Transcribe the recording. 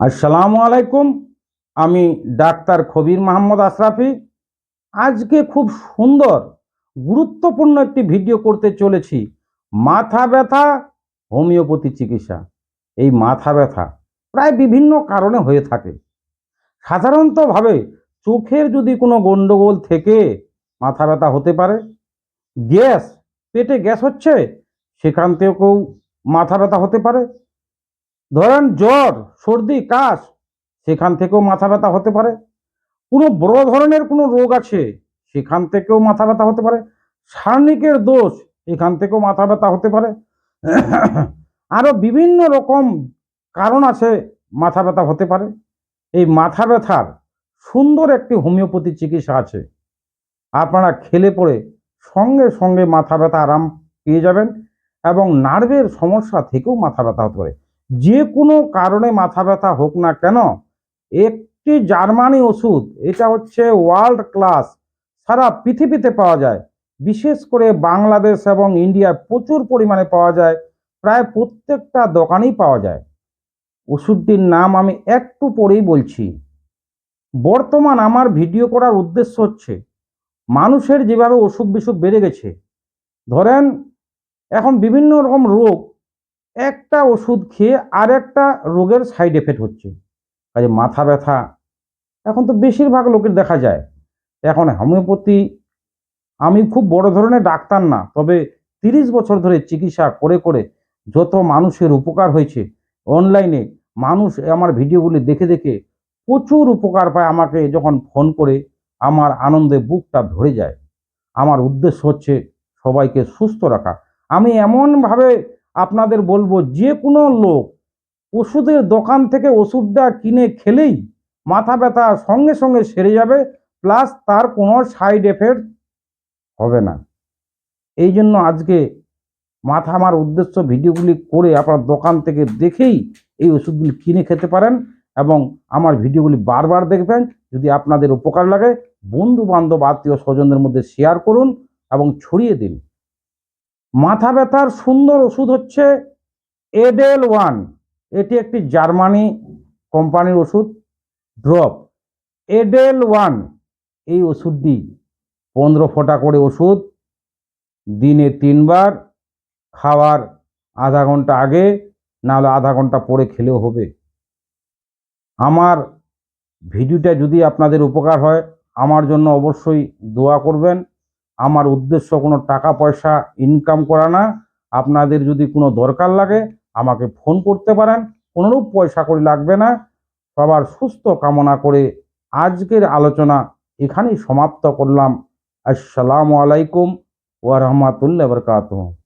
আসসালামু আলাইকুম। আমি ডাক্তার খবির মাহমুদ আশরাফি। আজকে খুব সুন্দর, গুরুত্বপূর্ণ একটি ভিডিও করতে চলেছি। মাথা ব্যথা, হোমিওপ্যাথি চিকিৎসা। এই মাথা ব্যথা প্রায় বিভিন্ন কারণে হয়ে থাকে। সাধারণতভাবে চোখের যদি কোনো গণ্ডগোল থেকে মাথা ব্যথা হতে পারে, গ্যাস, পেটে গ্যাস হচ্ছে, সেখান থেকেও মাথা ব্যথা হতে পারে। ধরেন জ্বর, সর্দি, কাশ, সেখান থেকেও মাথা ব্যথা হতে পারে। কোনো বড় ধরনের কোনো রোগ আছে, সেখান থেকেও মাথা ব্যথা হতে পারে। সার্নিকের দোষ, এখান থেকেও মাথা ব্যথা হতে পারে। আরও বিভিন্ন রকম কারণ আছে, মাথা ব্যথা হতে পারে। এই মাথা ব্যথার সুন্দর একটি হোমিওপ্যাথি চিকিৎসা আছে। আপনারা খেলে পড়ে সঙ্গে সঙ্গে মাথা ব্যথা আরাম পেয়ে যাবেন এবং নার্ভের সমস্যা থেকেও মাথা ব্যথা হতে পারে। যে কোনো কারণে মাথা ব্যথা হোক না কেন, একটি জার্মানি ওষুধ, এটা হচ্ছে ওয়ার্ল্ড ক্লাস, সারা পৃথিবীতে পাওয়া যায়। বিশেষ করে বাংলাদেশ এবং ইন্ডিয়ায় প্রচুর পরিমাণে পাওয়া যায়, প্রায় প্রত্যেকটা দোকানেই পাওয়া যায়। ওষুধটির নাম আমি একটু পরেই বলছি। বর্তমান আমার ভিডিও করার উদ্দেশ্য হচ্ছে, মানুষের যেভাবে অসুখ বিসুখ বেড়ে গেছে, ধরেন এখন বিভিন্ন রকম রোগ একটা ওষুধ খেয়ে আর একটা রোগের সাইড এফেক্ট হচ্ছে। কাজে মাথা ব্যথা। এখন তো বেশিরভাগ লোকের দেখা যায়। এখন হোমিওপ্যাথি আমি খুব বড় ধরনের ডাক্তার না, তবে তিরিশ বছর ধরে চিকিৎসা করে করে যত মানুষের উপকার হয়েছে অনলাইনে মানুষ আমার ভিডিওগুলি দেখে দেখে প্রচুর উপকার পায় আমাকে যখন ফোন করে, আমার আনন্দে বুকটা ভরে যায়। আমার উদ্দেশ্য হচ্ছে সবাইকে সুস্থ রাখা। আমি এমনভাবে আপনাদের বলব, যে কোনো লোক ওষুধের দোকান থেকে ওষুধটা কিনে খেলেই মাথা ব্যথা সঙ্গে সঙ্গে সেরে যাবে, প্লাস তার কোনো সাইড এফেক্ট হবে না। এই জন্য আজকে মাথা আমার উদ্দেশ্য ভিডিওগুলি করে আপনার দোকান থেকে দেখেই এই ওষুধগুলি কিনে খেতে পারেন এবং আমার ভিডিওগুলি বারবার দেখবেন। যদি আপনাদের উপকার লাগে বন্ধু বান্ধব আত্মীয় স্বজনদের মধ্যে শেয়ার করুন এবং ছড়িয়ে দিন। মাথা ব্যথার সুন্দর ওষুধ হচ্ছে এডেল ওয়ান। এটি একটি জার্মানি কোম্পানির ওষুধ, ড্রপ। এডেল ওয়ান, এই ওষুধটি পনেরো ফোঁটা করে ওষুধ, দিনে তিনবার, খাওয়ার আধা ঘণ্টা আগে, নাহলে আধা ঘণ্টা পরে খেলেও হবে। আমার ভিডিওটা যদি আপনাদের উপকার হয়, আমার জন্য অবশ্যই দোয়া করবেন। আমার উদ্দেশ্য কোনো টাকা, পয়সা ইনকাম করা না। আপনাদের যদি কোনো দরকার লাগে, আমাকে ফোন করতে পারেন। কোনোরূপ পয়সা করে লাগবে না। সবার সুস্থ কামনা করে আজকের আলোচনা এখানেই সমাপ্ত করলাম। আসসালামু আলাইকুম ওয়া রাহমাতুল্লাহি বারাকাতুহু।